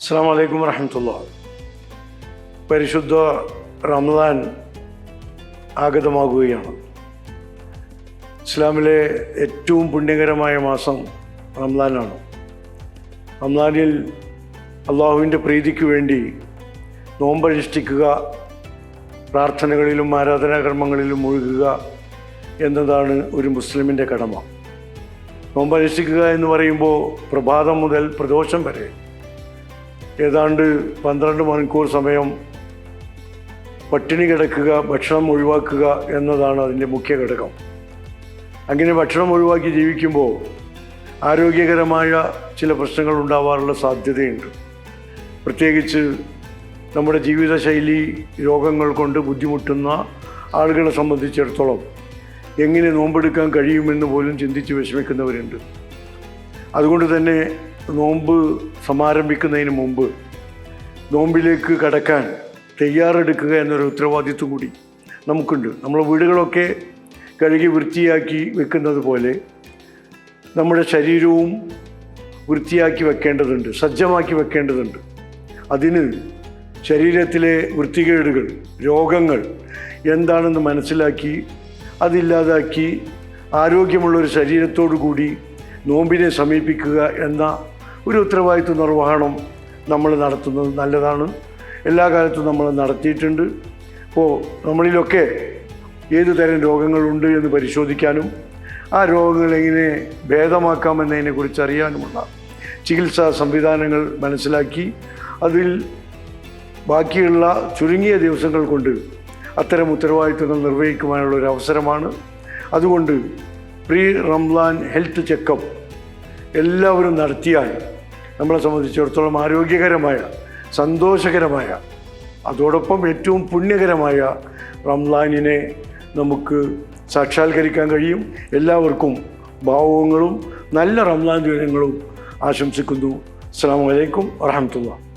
അസ്സാം വലൈക്കും വറഹമത്തുള്ള. പരിശുദ്ധ റംസാൻ ആഗതമാകുകയാണ്. ഇസ്ലാമിലെ ഏറ്റവും പുണ്യകരമായ മാസം റംസാനാണ് റംസാനിൽ അള്ളാഹുവിന്റെ പ്രീതിക്ക് വേണ്ടി നോമ്പനുഷ്ഠിക്കുക പ്രാർത്ഥനകളിലും ആരാധനാകർമ്മങ്ങളിലും മുഴുകുക എന്നതാണ് ഒരു മുസ്ലിമിന്റെ കടമ. നോമ്പനുഷ്ഠിക്കുക എന്ന് പറയുമ്പോൾ പ്രഭാതം മുതൽ പ്രദോഷം വരെ ഏതാണ്ട് പന്ത്രണ്ട് മണിക്കൂർ സമയം പട്ടിണി കിടക്കുക ഭക്ഷണം ഒഴിവാക്കുക എന്നതാണ് അതിന്റെ മുഖ്യ ഘടകം. അങ്ങനെ ഭക്ഷണം ഒഴിവാക്കി ജീവിക്കുമ്പോൾ ആരോഗ്യകരമായ ചില പ്രശ്നങ്ങൾ ഉണ്ടാവാറുള്ള സാധ്യതയുണ്ട്. പ്രത്യേകിച്ച് നമ്മുടെ ജീവിതശൈലി രോഗങ്ങൾ കൊണ്ട് ബുദ്ധിമുട്ടുന്ന ആളുകളെ സംബന്ധിച്ചിടത്തോളം എങ്ങനെ നോമ്പെടുക്കാൻ കഴിയുമെന്ന് പോലും ചിന്തിച്ച് വിഷമിക്കുന്നവരുണ്ട്. അതുകൊണ്ട് തന്നെ നോമ്പ് സമാരംഭിക്കുന്നതിന് മുമ്പ് നോമ്പിലേക്ക് കടക്കാൻ തയ്യാറെടുക്കുക എന്നൊരു ഉത്തരവാദിത്വം കൂടി നമുക്കുണ്ട്. നമ്മളെ വീടുകളൊക്കെ കഴുകി വൃത്തിയാക്കി വെക്കുന്നത് പോലെ നമ്മുടെ ശരീരവും വൃത്തിയാക്കി വെക്കേണ്ടതുണ്ട് സജ്ജമാക്കി വെക്കേണ്ടതുണ്ട്. അതിന് ശരീരത്തിലെ വൃത്തികേടുകൾ രോഗങ്ങൾ എന്താണെന്ന് മനസ്സിലാക്കി അതില്ലാതാക്കി ആരോഗ്യമുള്ളൊരു ശരീരത്തോടു കൂടി നോമ്പിനെ സമീപിക്കുക എന്ന ഒരു ഉത്തരവാദിത്വ നിർവഹണം നമ്മൾ നടത്തുന്നത് നല്ലതാണ്. എല്ലാ കാലത്തും നമ്മൾ നടത്തിയിട്ടുണ്ട്. അപ്പോൾ നമ്മളിലൊക്കെ ഏതു തരം രോഗങ്ങളുണ്ട് എന്ന് പരിശോധിക്കാനും ആ രോഗങ്ങൾ എങ്ങനെ ഭേദമാക്കാമെന്നതിനെക്കുറിച്ച് അറിയാനുമുള്ള ചികിത്സാ സംവിധാനങ്ങൾ മനസ്സിലാക്കി അതിൽ ബാക്കിയുള്ള ചുരുങ്ങിയ ദിവസങ്ങൾ കൊണ്ട് അത്തരം ഉത്തരവാദിത്വങ്ങൾ നിർവഹിക്കുവാനുള്ള ഒരു അവസരമാണ്. അതുകൊണ്ട് പ്രീ റംലാൻ ഹെൽത്ത് ചെക്കപ്പ് എല്ലാവരും നടത്തിയാൽ നമ്മളെ സംബന്ധിച്ചിടത്തോളം ആരോഗ്യകരമായ സന്തോഷകരമായ അതോടൊപ്പം ഏറ്റവും പുണ്യകരമായ റംലാനിനെ നമുക്ക് സാക്ഷാത്കരിക്കാൻ കഴിയും. എല്ലാവർക്കും ഭാവങ്ങളും നല്ല റംലാൻ ദിനങ്ങളും ആശംസിക്കുന്നു. അസ്സാം വലൈക്കും വറഹമത്തുള്ള